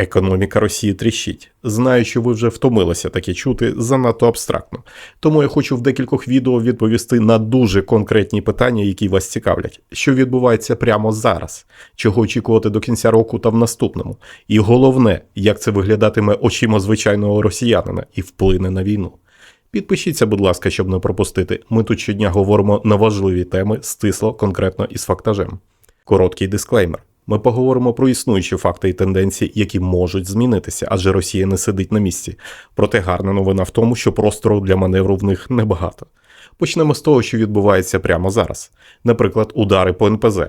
Економіка Росії тріщить. Знаю, що ви вже втомилися таке чути занадто абстрактно. Тому я хочу в декількох відео відповісти на дуже конкретні питання, які вас цікавлять. Що відбувається прямо зараз, чого очікувати до кінця року та в наступному. І головне, як це виглядатиме очима звичайного росіянина і вплине на війну. Підпишіться, будь ласка, щоб не пропустити. Ми тут щодня говоримо на важливі теми стисло, конкретно і з фактажем. Короткий дисклеймер. Ми поговоримо про існуючі факти і тенденції, які можуть змінитися, адже Росія не сидить на місці. Проте гарна новина в тому, що простору для маневру в них небагато. Почнемо з того, що відбувається прямо зараз. Наприклад, удари по НПЗ.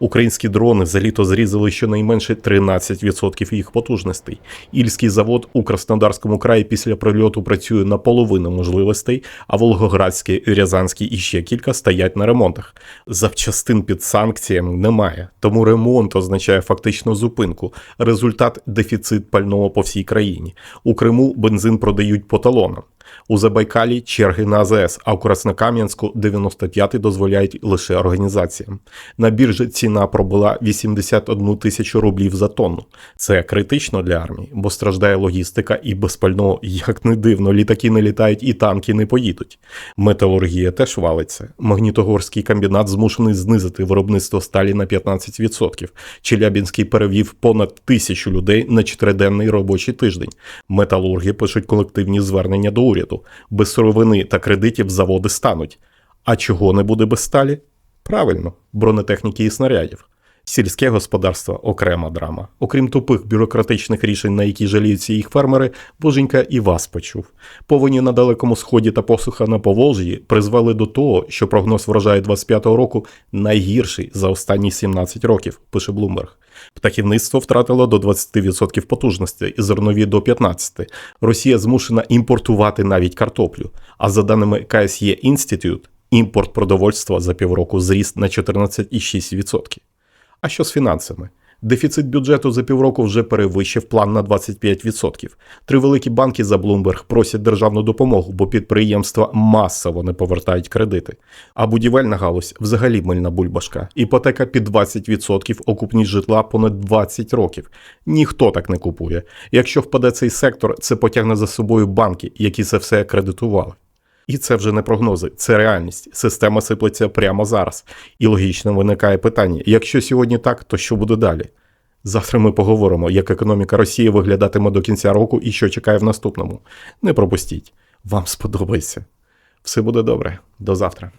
Українські дрони за літо зрізали щонайменше 13% їх потужностей. Ільський завод у Краснодарському краї після прильоту працює на половину можливостей, а Волгоградський, Рязанський і ще кілька стоять на ремонтах. Запчастин під санкціями немає, тому ремонт означає фактично зупинку. Результат дефіцит пального по всій країні. У Криму бензин продають по талонам. У Забайкалі черги на АЗС, а у Краснокам'янську 95 дозволяють лише організаціям. На біржі ціна пробила 81 тисячу рублів за тонну. Це критично для армії, бо страждає логістика і без пального, як не дивно, літаки не літають і танки не поїдуть. Металургія теж валиться. Магнітогорський комбінат змушений знизити виробництво сталі на 15%. Челябінський перевів понад тисячу людей на чотириденний робочий тиждень. Металурги пишуть колективні звернення до уряду. Без сировини та кредитів заводи стануть. А чого не буде без сталі? Правильно, бронетехніки і снарядів. Сільське господарство окрема драма. Окрім тупих бюрократичних рішень, на які жаліються їх фермери, боженька і вас почув. Повені на далекому сході та посуха на Поволжї призвели до того, що прогноз врожаю 25-го року найгірший за останні 17 років, пише Блумберг. Птахівництво втратило до 20% потужності, зернові до 15%. Росія змушена імпортувати навіть картоплю. А за даними КСЄ Інститут, імпорт продовольства за півроку зріс на 14,6%. А що з фінансами? Дефіцит бюджету за півроку вже перевищив план на 25%. Три великі банки за Bloomberg просять державну допомогу, бо підприємства масово не повертають кредити. А будівельна галузь взагалі мильна бульбашка. Іпотека під 20%, окупність житла понад 20 років. Ніхто так не купує. Якщо впаде цей сектор, це потягне за собою банки, які це все кредитували. І це вже не прогнози, це реальність. Система сиплеться прямо зараз. І логічно виникає питання: якщо сьогодні так, то що буде далі? Завтра ми поговоримо, як економіка Росії виглядатиме до кінця року і що чекає в наступному. Не пропустіть, вам сподобається. Все буде добре. До завтра.